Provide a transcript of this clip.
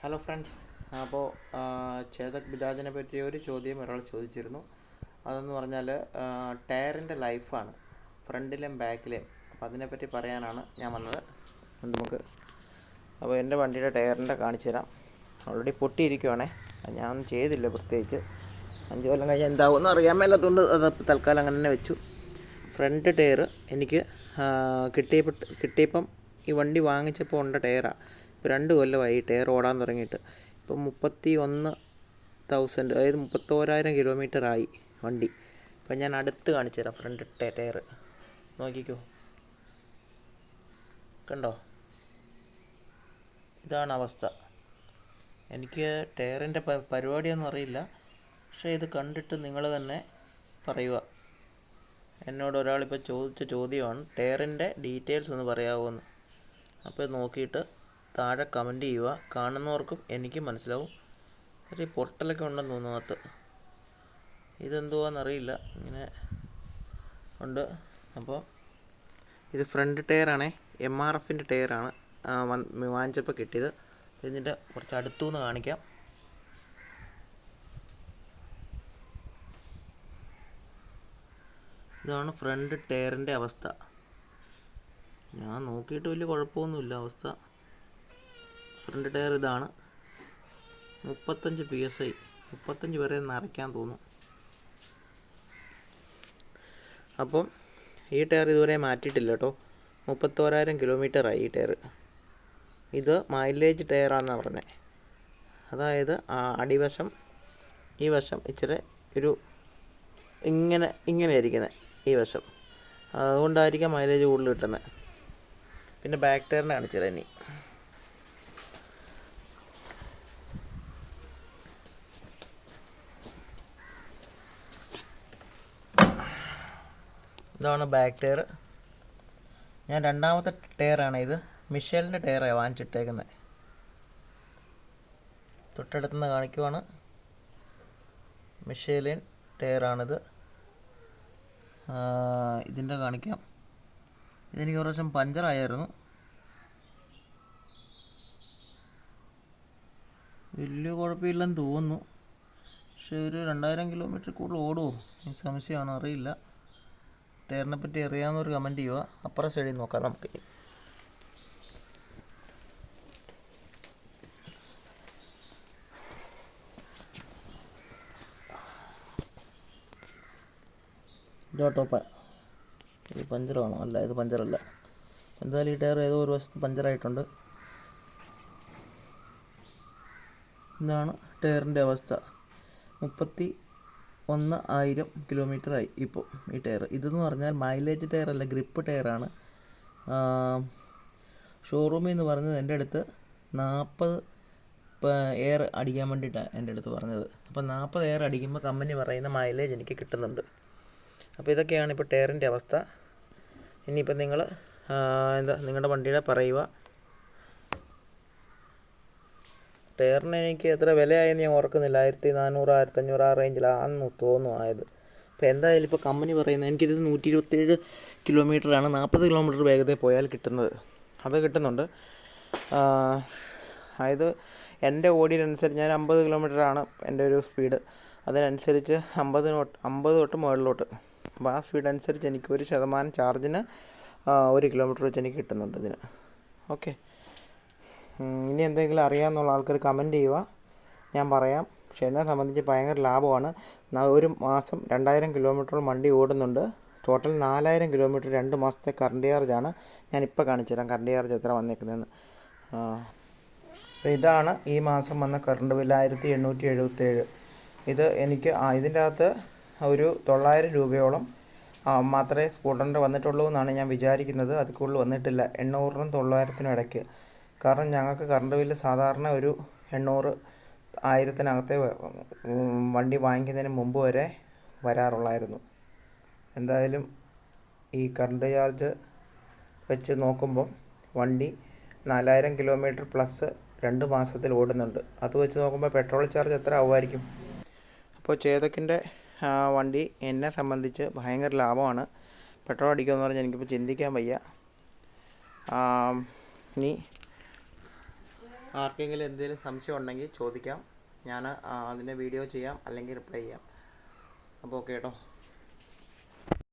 Hello friends അപ്പോൾ ചേതക് ബിരാജിനെ പറ്റിയ ഒരു ചോദ്യം ഒരാൾ ചോദിച്ചിരുന്നു. അതെന്ന് പറഞ്ഞാൽ ടയറിന്റെ ലൈഫാണ് ഫ്രണ്ടിലെയും ബാക്കിലെയും. അപ്പോൾ അതിനെപ്പറ്റി പറയാനാണ് ഞാൻ വന്നത്. നമുക്ക് അപ്പോൾ എന്റെ വണ്ടിയുടെ ടയറിന്റെ കാണിച്ചു തരാം. ഓൾറെഡി പൊട്ടിയിരിക്കുവാണേ. ഞാൻ ഒന്നും ചെയ്തില്ല പ്രത്യേകിച്ച്. അഞ്ച് കൊല്ലം കഴിഞ്ഞാൽ എന്താവുമെന്ന് അറിയാൻ മേലാത്തതുകൊണ്ട് അത് തൽക്കാലം അങ്ങനെ തന്നെ വെച്ചു. ഫ്രണ്ട് ടയർ എനിക്ക് കിട്ടിയപ്പോൾ കിട്ടിയപ്പം ഈ വണ്ടി വാങ്ങിച്ചപ്പോൾ ഉണ്ട ടയറാണ് ഇപ്പോൾ രണ്ട് കൊല്ലമായി ഈ ടയർ ഓടാൻ തുടങ്ങിയിട്ട്. ഇപ്പം മുപ്പത്തി ഒന്ന് തൗസൻഡ് അതായത് മുപ്പത്തോരായിരം കിലോമീറ്റർ ആയി വണ്ടി. അപ്പം ഞാൻ അടുത്ത് കാണിച്ചു തരാം ഫ്രണ്ട് ടയർ നോക്കിക്കോ. കണ്ടോ? ഇതാണ് അവസ്ഥ. എനിക്ക് ടയറിന്റെ പരിപാടിയൊന്നും അറിയില്ല. പക്ഷേ ഇത് കണ്ടിട്ട് നിങ്ങൾ തന്നെ പറയുക. എന്നോട് ഒരാളിപ്പോൾ ചോദിച്ച ചോദ്യമാണ് ടയറിന്റെ ഡീറ്റെയിൽസ് ഒന്ന് പറയാമോ എന്ന് അപ്പോൾ നോക്കിയിട്ട് താഴെ കമന്റ് ചെയ്യുക. കാണുന്നവർക്കും എനിക്കും മനസ്സിലാവും. ഒരു പൊട്ടലൊക്കെ ഉണ്ടെന്ന് തോന്നുന്നു അകത്ത്. ഇതെന്തുവാന്നറിയില്ല. ഇങ്ങനെ ഉണ്ട്. അപ്പോൾ ഇത് ഫ്രണ്ട് ടയറാണേ എം ആർ എഫിന്റെ ടയറാണ് വാങ്ങിച്ചപ്പോൾ കിട്ടിയത്. ഇതിന്റെ കുറച്ച് അടുത്തുനിന്ന് കാണിക്കാം. ഇതാണ് ഫ്രണ്ട് ടയറിന്റെ അവസ്ഥ. ഞാൻ നോക്കിയിട്ട് വലിയ കുഴപ്പമൊന്നുമില്ല. അവസ്ഥ ഫ്രണ്ട് ടയർ ഇതാണ്. മുപ്പത്തഞ്ച് പി എസ് ഐ മുപ്പത്തഞ്ച് വരെ നിറയ്ക്കാൻ തോന്നും. അപ്പം ഈ ടയർ ഇതുവരെ മാറ്റിയിട്ടില്ല കേട്ടോ. മുപ്പത്തോരായിരം കിലോമീറ്ററായി ഈ ടയർ. ഇത് മൈലേജ് ടയറാണെന്നാണ് പറഞ്ഞത് അതായത് അടിവശം ഈ വശം ഇച്ചിരി ഒരു ഇങ്ങനെ ഇങ്ങനെ ഇരിക്കുന്നത് ഈ വശം. അതുകൊണ്ടായിരിക്കാം മൈലേജ് കൂടുതൽ കിട്ടുന്നത്. പിന്നെ ബാക്ക് ടയറിനെ കാണിച്ചു ഇനി. ഇതാണ് ബാക്ക് ടയർ ഞാൻ രണ്ടാമത്തെ ടയറാണ് ഇത്. മിഷേലിന്റെ ടയറാണ് വാങ്ങിച്ചിട്ടേക്കുന്നത്. തൊട്ടടുത്തുനിന്ന് കാണിക്കുവാണ്. മിഷേലിൻ ടയറാണിത് ഇതിന്റെ കാണിക്കാം. ഇതെനിക്ക് ഒരു പ്രാവശ്യം പഞ്ചറായിരുന്നു വലിയ കുഴപ്പമില്ലെന്ന് തോന്നുന്നു. പക്ഷേ ഒരു രണ്ടായിരം കിലോമീറ്റർ കൂടുതൽ ഓടുമോ? ഈ സംശയമാണ് അറിയില്ല. ടയറിനെ പറ്റി അറിയാവുന്നവർ കമന്റ് ചെയ്യുക. അപ്പുറം സൈഡിൽ നോക്കാം നമുക്ക്. ഇതോ ഇത് പഞ്ചറാണോ അല്ല ഇത് പഞ്ചറല്ല എന്തായാലും ഈ ടയർ ഏതോ ഒരു വശത്ത് പഞ്ചറായിട്ടുണ്ട് ഇതാണ് ടയറിന്റെ അവസ്ഥ. മുപ്പത്തി ഒന്ന് ആയിരം കിലോമീറ്ററായി ഇപ്പോൾ ഈ ടയർ. ഇതെന്ന് പറഞ്ഞാൽ മൈലേജ് ടയർ അല്ല ഗ്രിപ്പ് ടയറാണ് ഷോറൂമിൽ നിന്ന് പറഞ്ഞത് എന്റെ അടുത്ത് നാൽപ്പത് എയർ അടിക്കാൻ വേണ്ടിയിട്ടാണ് എന്റെ അടുത്ത് പറഞ്ഞത്. അപ്പോൾ നാൽപ്പത് എയർ അടിക്കുമ്പോൾ കമ്പനി പറയുന്ന മൈലേജ് എനിക്ക് കിട്ടുന്നുണ്ട്. അപ്പോൾ ഇതൊക്കെയാണ് ഇപ്പോൾ ടയറിന്റെ അവസ്ഥ. ഇനിയിപ്പോൾ നിങ്ങൾ എന്താ നിങ്ങളുടെ വണ്ടിയുടെ പറയുക. ടയറിന് എനിക്ക് എത്ര വിലയായെന്ന് ഞാൻ ഓർക്കുന്നില്ല. ആയിരത്തി നാനൂറ് ആയിരത്തഞ്ഞൂറ് ആ റേഞ്ചിലാണെന്ന് തോന്നുന്നു ആയത്. അപ്പോൾ എന്തായാലും ഇപ്പോൾ കമ്പനി പറയുന്നത് എനിക്കിത് നൂറ്റി ഇരുപത്തേഴ് കിലോമീറ്ററാണ് നാൽപ്പത് കിലോമീറ്റർ വേഗതയിൽ പോയാൽ കിട്ടുന്നത്. അത് കിട്ടുന്നുണ്ട്. അതായത് എന്റെ ഓടിയതനുസരിച്ച് ഞാൻ അമ്പത് കിലോമീറ്ററാണ് എന്റെ ഒരു സ്പീഡ്. അതിനനുസരിച്ച് അമ്പതിനോട്ട് അമ്പത് തൊട്ട് മുകളിലോട്ട്. അപ്പോൾ ആ സ്പീഡ് അനുസരിച്ച് എനിക്ക് ഒരു ശതമാനം ചാർജിന് ഒരു കിലോമീറ്റർ വെച്ച് എനിക്ക് കിട്ടുന്നുണ്ട് ഇതിന്. ഓക്കെ. ഇനി എന്തെങ്കിലും അറിയാമെന്നുള്ള ആൾക്കാർ കമന്റ് ചെയ്യുക. ഞാൻ പറയാം. പക്ഷേ എന്നെ സംബന്ധിച്ച് ഭയങ്കര ലാഭമാണ്. ഒരു മാസം രണ്ടായിരം കിലോമീറ്ററോളം വണ്ടി ഓടുന്നുണ്ട്. ടോട്ടൽ നാലായിരം കിലോമീറ്റർ രണ്ട് മാസത്തെ കറണ്ട് ചാർജാണ് ഞാനിപ്പോൾ കാണിച്ചു തരാം. കറണ്ട് ചാർജ് എത്ര വന്നേക്കുന്നതെന്ന്. ഇതാണ് ഈ മാസം വന്ന കറണ്ട് ബില്ല് ആയിരത്തി എണ്ണൂറ്റി എഴുപത്തേഴ്. ഇത് എനിക്ക് ഇതിന്റെ അകത്ത് ഒരു തൊള്ളായിരം രൂപയോളം മാത്രമേ സ്കൂട്ടറിന്റെ വന്നിട്ടുള്ളൂ എന്നാണ് ഞാൻ വിചാരിക്കുന്നത്. അത് കൂടുതൽ വന്നിട്ടില്ല. എണ്ണൂറിനും തൊള്ളായിരത്തിനും ഇടയ്ക്ക്. കാരണം ഞങ്ങൾക്ക് കറണ്ട് ബില്ല് സാധാരണ ഒരു എണ്ണൂറ് ആയിരത്തിനകത്തെ വണ്ടി വാങ്ങിക്കുന്നതിന് മുമ്പ് വരെ വരാറുള്ളായിരുന്നു. എന്തായാലും ഈ കറണ്ട് ചാർജ് വെച്ച് നോക്കുമ്പം വണ്ടി നാലായിരം കിലോമീറ്റർ പ്ലസ് രണ്ട് മാസത്തിൽ ഓടുന്നുണ്ട്. അത് വെച്ച് നോക്കുമ്പോൾ പെട്രോൾ ചാർജ് എത്ര ആവുമായിരിക്കും? അപ്പോൾ ചേതക്കിന്റെ വണ്ടി എന്നെ സംബന്ധിച്ച് ഭയങ്കര ലാഭമാണ്. പെട്രോൾ അടിക്കുമെന്ന് പറഞ്ഞാൽ എനിക്കിപ്പോൾ ചിന്തിക്കാൻ വയ്യ. ഇനി ആർക്കെങ്കിലും എന്തെങ്കിലും സംശയം ഉണ്ടെങ്കിൽ ചോദിക്കാം. ഞാൻ അതിന്റെ വീഡിയോ ചെയ്യാം അല്ലെങ്കിൽ റിപ്ലൈ ചെയ്യാം. അപ്പോൾ ഓക്കെ കേട്ടോ.